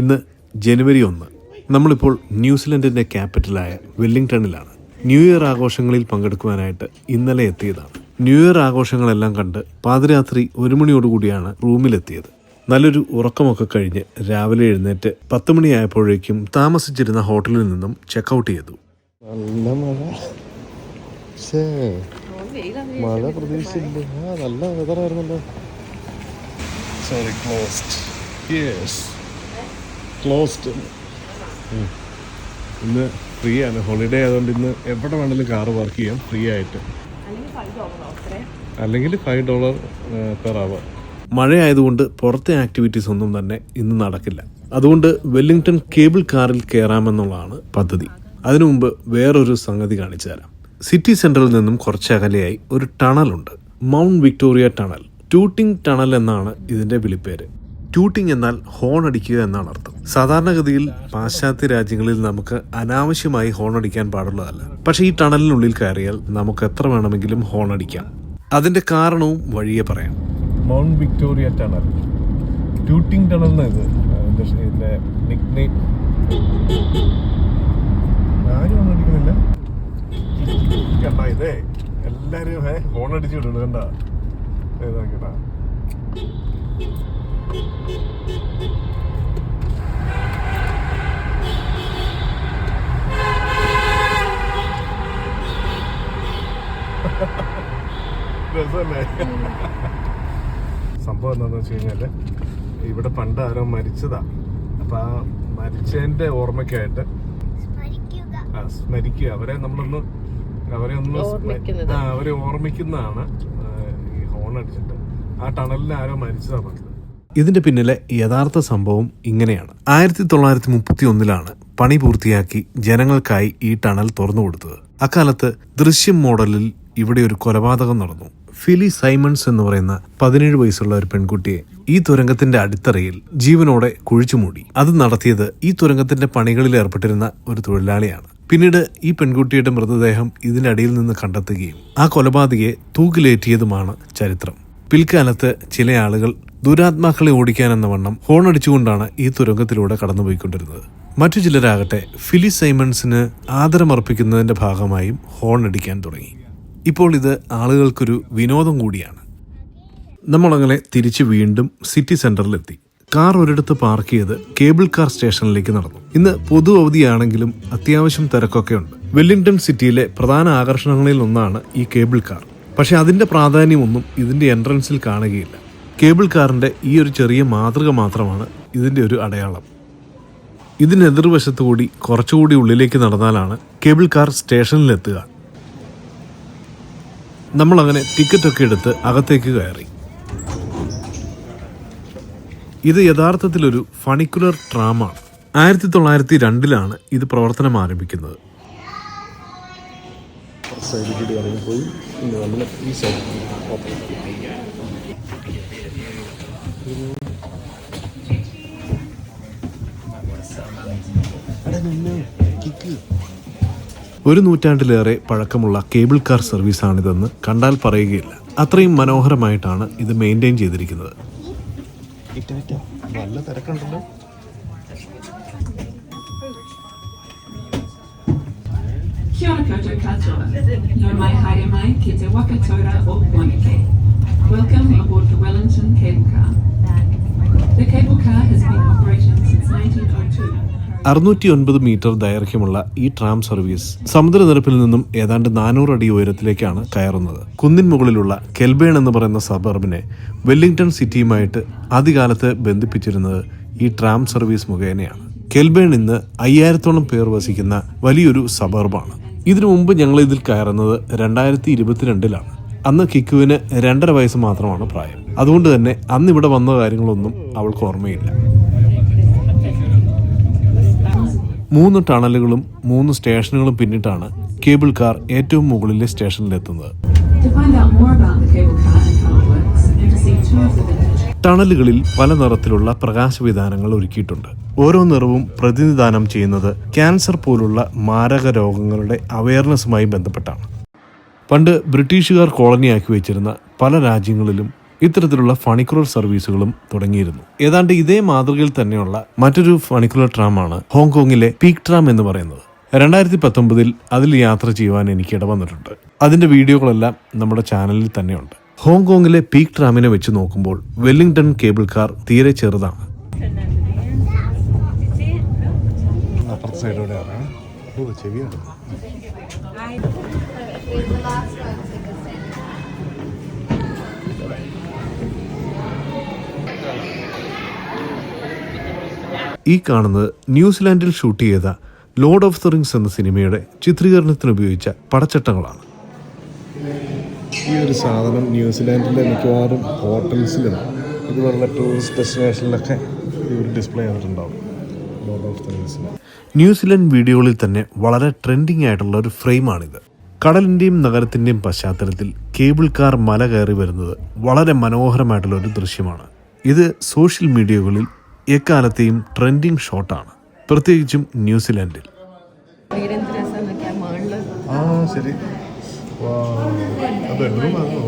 ഇന്ന് ജനുവരി ഒന്ന്. നമ്മളിപ്പോൾ ന്യൂസിലൻഡിന്റെ ക്യാപിറ്റലായ വെല്ലിംഗ്ടണിലാണ്. ന്യൂ ഇയർ ആഘോഷങ്ങളിൽ പങ്കെടുക്കുവാനായിട്ട് ഇന്നലെ എത്തിയതാണ്. ന്യൂ ഇയർ ആഘോഷങ്ങളെല്ലാം കണ്ട് പാതിരാത്രി ഒരു മണിയോടുകൂടിയാണ് റൂമിലെത്തിയത്. നല്ലൊരു ഉറക്കമൊക്കെ കഴിഞ്ഞ് രാവിലെ എഴുന്നേറ്റ് പത്ത് മണിയായപ്പോഴേക്കും താമസിച്ചിരുന്ന ഹോട്ടലിൽ നിന്നും ചെക്കൗട്ട് ചെയ്തു. നല്ല മഴ. മഴ പ്രതീക്ഷിച്ചില്ല. ആ നല്ല വെതറായിരുന്നല്ലോ സോറി ക്ലോസ്ഡ് യെസ് ക്ലോസ്ഡ് ഇന്ന് ഫ്രീ ആണ് ഹോളിഡേ ആയതുകൊണ്ട് ഇന്ന് എവിടെ വേണമെങ്കിലും കാർ വർക്ക് ചെയ്യാം. ഫ്രീ ആയിട്ട്. അല്ലെങ്കിൽ ഫൈവ് ഡോളർ പെർ അവർ മഴയായതുകൊണ്ട് പുറത്തെ ആക്ടിവിറ്റീസ് ഒന്നും തന്നെ ഇന്ന് നടക്കില്ല. അതുകൊണ്ട് വെല്ലിംഗ്ടൺ കേബിൾ കാറിൽ കയറാമെന്നുള്ളതാണ് പദ്ധതി. അതിനു മുമ്പ് വേറൊരു സംഗതി കാണിച്ചു തരാം. സിറ്റി സെന്ററിൽ നിന്നും കുറച്ചകലെയായി ഒരു ടണലുണ്ട് Mount Victoria tunnel tooting tunnel എന്നാണ് ഇതിന്റെ വിളിപ്പേര്. ടൂട്ടിംഗ് എന്നാൽ ഹോൺ അടിക്കുക എന്നാണ് അർത്ഥം. സാധാരണഗതിയിൽ പാശ്ചാത്യ രാജ്യങ്ങളിൽ നമുക്ക് അനാവശ്യമായി ഹോൺ അടിക്കാൻ പാടുള്ളതല്ല. പക്ഷേ ഈ ടണലിനുള്ളിൽ കയറിയാൽ നമുക്ക് എത്ര വേണമെങ്കിലും ഹോൺ അടിക്കാം. അതിന്റെ കാരണവും വഴിയെ പറയാം. Mount Victoria tunnel. Tooting tunnel ഇത് ഇതിന്റെ ആരും ഒന്നും അടിക്കുന്നില്ല. എല്ലാരും ഹോൺ അടിച്ചു വിടുന്നു കണ്ട ഏതാ കേട്ടാ. രസമല്ലേ? സംഭവം എന്താണെന്ന് വെച്ച് കഴിഞ്ഞാൽ ഇവിടെ പണ്ട് ആരോ മരിച്ചതാ. അപ്പൊ ആ മരിച്ചതിന്റെ ഓർമ്മയ്ക്കായിട്ട് ആ, സ്മരിക്കുക. അവരെ നമ്മളൊന്ന് അവരെ ഒന്ന് ആ, അവരെ ഓർമ്മിക്കുന്നതാണ് ഈ ഹോൺ അടിച്ചിട്ട്. ആ ടണലിൽ ആരോ മരിച്ചതാ പണ്ട് ഇതിന്റെ പിന്നിലെ യഥാർത്ഥ സംഭവം ഇങ്ങനെയാണ്. ആയിരത്തി തൊള്ളായിരത്തി മുപ്പത്തി ഒന്നിലാണ് പണി പൂർത്തിയാക്കി ജനങ്ങൾക്കായി ഈ ടണൽ തുറന്നു കൊടുത്തത്. അക്കാലത്ത് ദൃശ്യം മോഡലിൽ ഇവിടെ ഒരു കൊലപാതകം നടന്നു. ഫിലി സൈമൺസ് എന്ന് പറയുന്ന പതിനേഴ് വയസ്സുള്ള ഒരു പെൺകുട്ടിയെ ഈ തുരങ്കത്തിന്റെ അടിത്തറയിൽ ജീവനോടെ കുഴിച്ചുമൂടി. അത് നടത്തിയത് ഈ തുരങ്കത്തിന്റെ പണികളിൽ ഏർപ്പെട്ടിരുന്ന ഒരു തൊഴിലാളിയാണ്. പിന്നീട് ഈ പെൺകുട്ടിയുടെ മൃതദേഹം ഇതിനടിയിൽ നിന്ന് കണ്ടെത്തുകയും ആ കൊലപാതകയെ തൂക്കിലേറ്റിയതുമാണ് ചരിത്രം. പിൽക്കാലത്ത് ചില ആളുകൾ ദുരാത്മാക്കളെ ഓടിക്കാനെന്ന വണ്ണം ഹോണടിച്ചുകൊണ്ടാണ് ഈ തുരങ്കത്തിലൂടെ കടന്നുപോയിക്കൊണ്ടിരുന്നത്. മറ്റു ചിലരാകട്ടെ ഫിലി സൈമൺസിന് ആദരമർപ്പിക്കുന്നതിന്റെ ഭാഗമായും ഹോൺ അടിക്കാൻ തുടങ്ങി. ഇപ്പോൾ ഇത് ആളുകൾക്കൊരു വിനോദം കൂടിയാണ്. നമ്മളങ്ങനെ തിരിച്ച് വീണ്ടും സിറ്റി സെന്ററിലെത്തി. കാർ ഒരിടത്ത് പാർക്ക് ചെയ്ത് കേബിൾ കാർ സ്റ്റേഷനിലേക്ക് നടന്നു. ഇന്ന് പൊതു അവധിയാണെങ്കിലും അത്യാവശ്യം തിരക്കൊക്കെ ഉണ്ട്. വെല്ലിംഗ്ടൺ സിറ്റിയിലെ പ്രധാന ആകർഷണങ്ങളിൽ ഒന്നാണ് ഈ കേബിൾ കാർ. പക്ഷെ അതിന്റെ പ്രാധാന്യമൊന്നും ഇതിന്റെ എൻട്രൻസിൽ കാണുകയില്ല. കേബിൾ കാറിന്റെ ഈ ഒരു ചെറിയ മാതൃക മാത്രമാണ് ഇതിന്റെ ഒരു അടയാളം. ഇതിനെതിർവശത്തു കൂടി കുറച്ചുകൂടി ഉള്ളിലേക്ക് നടന്നാലാണ് കേബിൾ കാർ സ്റ്റേഷനിലെത്തുക. നമ്മൾ അങ്ങനെ ടിക്കറ്റൊക്കെ എടുത്ത് അകത്തേക്ക് കയറി. ഇത് യഥാർത്ഥത്തിലൊരു ഫണിക്കുലർ ട്രാമാണ് ആയിരത്തി തൊള്ളായിരത്തി രണ്ടിലാണ് ഇത് പ്രവർത്തനം ആരംഭിക്കുന്നത്. സൈഡിൽ കൂടി ഇറങ്ങിപ്പോയി ഇന്ന് നമ്മൾ ഈ സൈഡ് ഓപ്പൺ ഒരു നൂറ്റാണ്ടിലേറെ പഴക്കമുള്ള കേബിൾ കാർ സർവീസാണിതെന്ന് കണ്ടാൽ പറയുകയില്ല. അത്രയും മനോഹരമായിട്ടാണ് ഇത് മെയിന്റെയിൻ ചെയ്തിരിക്കുന്നത്. നല്ല തിരക്കുണ്ടല്ലോ. Kia ora koutou katoa. No mai haere mai ki te Wakatora o Wanake. Welcome aboard the Wellington Cable Car. The cable car has been operating since 1902. അറുന്നൂറ്റി ഒൻപത് മീറ്റർ ദൈർഘ്യമുള്ള ഈ ട്രാം സർവീസ് സമുദ്രനിരപ്പിൽ നിന്നും ഏതാണ്ട് നാനൂറ് അടി ഉയരത്തിലേക്കാണ് കയറുന്നത് കുന്നിൻ മുകളിലുള്ള കെൽബേൺ എന്ന് പറയുന്ന സബർബിനെ വെല്ലിംഗ്ടൺ സിറ്റിയുമായിട്ട് ആദ്യകാലത്ത് ബന്ധിപ്പിച്ചിരുന്നത് ഈ ട്രാം സർവീസ് മുഖേനയാണ് കെൽബേൺ ഇന്ന് അയ്യായിരത്തോളം പേർ വസിക്കുന്ന വലിയൊരു സബർബാണ് ഇതിനു മുമ്പ് ഞങ്ങൾ ഇതിൽ കയറുന്നത് രണ്ടായിരത്തി ഇരുപത്തിരണ്ടിലാണ് അന്ന് കിക്കുവിന് രണ്ടര വയസ്സ് മാത്രമാണ് പ്രായം. അതുകൊണ്ട് തന്നെ അന്ന് ഇവിടെ വന്ന കാര്യങ്ങളൊന്നും അവൾക്ക് ഓർമ്മയില്ല. മൂന്ന് ടണലുകളും മൂന്ന് സ്റ്റേഷനുകളും പിന്നിട്ടാണ് കേബിൾ കാർ ഏറ്റവും മുകളിലെ സ്റ്റേഷനിലെത്തുന്നത്. ടണലുകളിൽ പല നിറത്തിലുള്ള പ്രകാശവിധാനങ്ങൾ ഒരുക്കിയിട്ടുണ്ട്. ഓരോ നിറവും പ്രതിനിധാനം ചെയ്യുന്നത് ക്യാൻസർ പോലുള്ള മാരക രോഗങ്ങളുടെ അവയർനെസ്സുമായി ബന്ധപ്പെട്ടാണ്. പണ്ട് ബ്രിട്ടീഷുകാർ കോളനിയാക്കി വെച്ചിരുന്ന പല രാജ്യങ്ങളിലും ഇത്തരത്തിലുള്ള ഫണിക്കുലർ സർവീസുകളും തുടങ്ങിയിരുന്നു. ഏതാണ്ട് ഇതേ മാതൃകയിൽ തന്നെയുള്ള മറ്റൊരു ഫണിക്കുലർ ട്രാമാണ് ഹോങ്കോങ്ങിലെ പീക്ക് ട്രാം എന്ന് പറയുന്നത്. രണ്ടായിരത്തി പത്തൊമ്പതിൽ അതിൽ യാത്ര ചെയ്യുവാൻ എനിക്ക് ഇടവന്നിട്ടുണ്ട്. അതിന്റെ വീഡിയോകളെല്ലാം നമ്മുടെ ചാനലിൽ തന്നെയുണ്ട്. ഹോങ്കോങ്ങിലെ പീക്ക് ട്രാമിനെ വെച്ച് നോക്കുമ്പോൾ വെല്ലിംഗ്ടൺ കേബിൾ കാർ തീരെ ചെറുതാണ്. ഈ കാണുന്നത് ന്യൂസിലാൻഡിൽ ഷൂട്ട് ചെയ്ത ലോർഡ് ഓഫ് ദ റിങ്സ് എന്ന സിനിമയുടെ ചിത്രീകരണത്തിന് ഉപയോഗിച്ച പടച്ചട്ടങ്ങളാണ്. ഈ ഒരു സാധനം ന്യൂസിലാൻഡിലെ മിക്കവാറും ഹോട്ടൽസിലും ഇതുപോലുള്ള ടൂറിസ്റ്റ് ഡെസ്റ്റിനേഷനിലൊക്കെ ഇവർ ഡിസ്പ്ലേ ചെയ്തിട്ടുണ്ടാവും. ന്യൂസിലൻഡ് വീഡിയോകളിൽ തന്നെ വളരെ ട്രെൻഡിങ് ആയിട്ടുള്ള ഒരു ഫ്രെയിമാണിത്. കടലിന്റെയും നഗരത്തിന്റെയും പശ്ചാത്തലത്തിൽ കേബിൾ കാർ മല കയറി വരുന്നത് വളരെ മനോഹരമായിട്ടുള്ള ഒരു ദൃശ്യമാണ്. ഇത് സോഷ്യൽ മീഡിയകളിൽ എക്കാലത്തെയും ട്രെൻഡിങ് ഷോട്ടാണ് പ്രത്യേകിച്ചും ന്യൂസിലാൻഡിൽ. ആ ശരി. ബെഡ്റൂം ആയിരിക്കും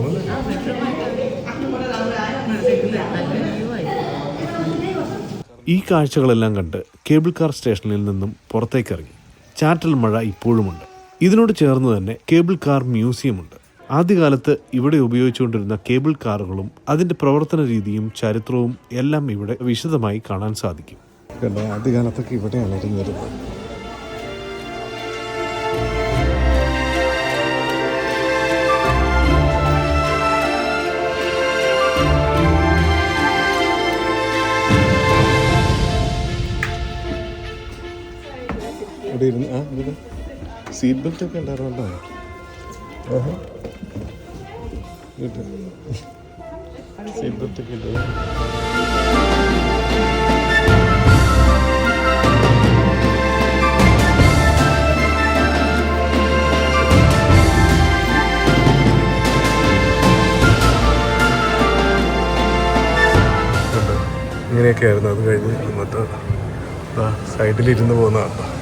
ഈ കാഴ്ചകളെല്ലാം കണ്ട് കേബിൾ കാർ സ്റ്റേഷനിൽ നിന്നും പുറത്തേക്കിറങ്ങി. ചാറ്റൽ മഴ ഇപ്പോഴുമുണ്ട്. ഇതിനോട് ചേർന്ന് തന്നെ കേബിൾ കാർ മ്യൂസിയമുണ്ട്. ആദ്യകാലത്ത് ഇവിടെ ഉപയോഗിച്ചുകൊണ്ടിരുന്ന കേബിൾ കാറുകളും അതിന്റെ പ്രവർത്തന രീതിയും ചരിത്രവും എല്ലാം ഇവിടെ വിശദമായി കാണാൻ സാധിക്കും. ആദ്യകാലത്തൊക്കെ ഇവിടെയാണ് ഇരുന്നത്. ഇവിടെ ഇരുന്ന് ആ ഇവിടെ സീറ്റ് ബെൽറ്റ് ഒക്കെ ഉണ്ടായിരുന്നല്ലോ. സീറ്റ് ബെൽറ്റ് ഒക്കെ ഉണ്ട്. ഉണ്ട്. ഇങ്ങനെയൊക്കെ ആയിരുന്നു. അത് കഴിഞ്ഞ് എന്നിട്ട് സൈഡിലിരുന്ന് പോകുന്നതാണ്.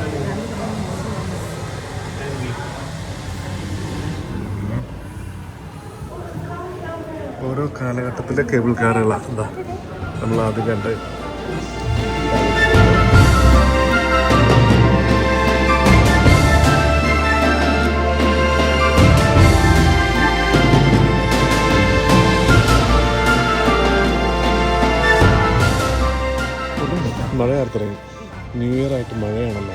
ഓരോ കാലഘട്ടത്തിലെ കേബിൾ കാറുകളാണ് എന്താ നമ്മൾ ആദ്യം കണ്ട്. മഴ ചേർത്തിറങ്ങി ന്യൂ ഇയർ ആയിട്ട് മഴയാണല്ലോ.